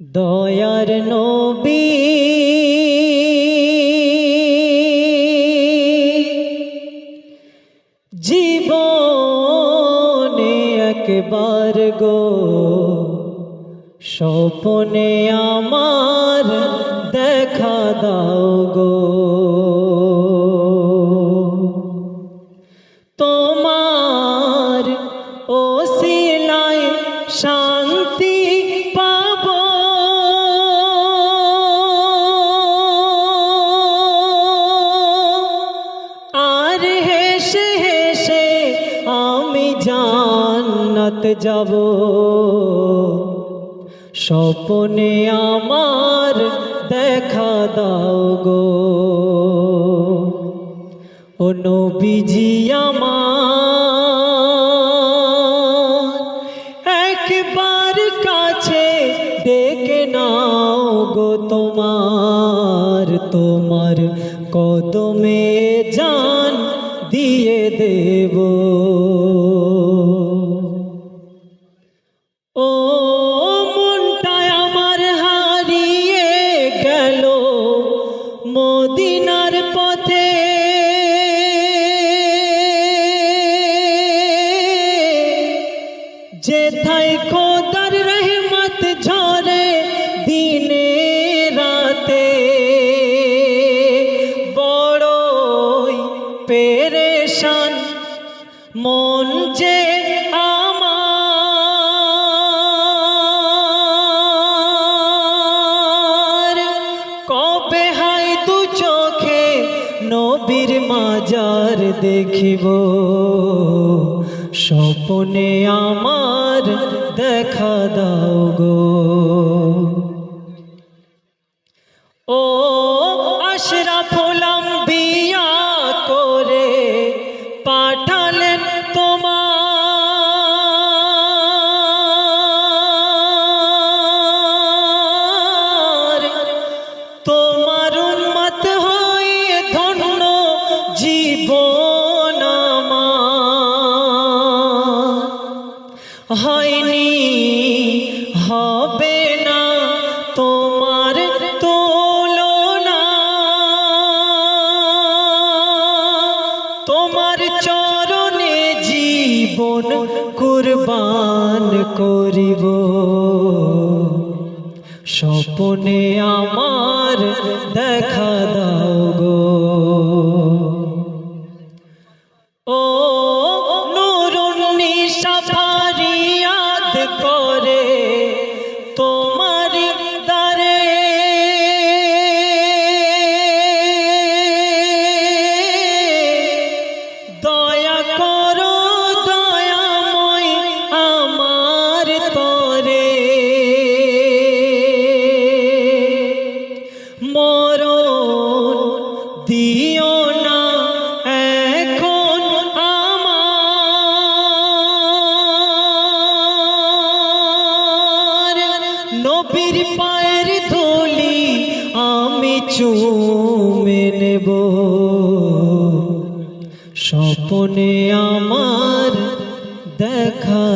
দয়ার নবী। জীবনে একবার গো স্বপনে আমার দেখা দাও গো। তোমার ওসিলায় শান্তি পাব জান্নাত যাব। স্বপনে আমার দেখা দাও গো। ও নবীজি আমার, একবার কাছে ডেকে নাও গো তোমার। তোমার কদমে জান দিয়ে দেব। যেথায় খোদার রহমত ঝরে দিনে রাতে। বড়ই পেরেশান মন যে আমার। কবে হাই দু চোখে নবীর মাজার দেখিব? স্বপনে আমার দেখা দাও গো। হয়নি, হবে না তোমার তুলনা। তোমার চরণে জীবন কুরবান করিব। স্বপনে আমার দেখা দাও গো। নবীর পায়ের ধুলি আমি চুমে নেব। স্বপনে আমার দেখা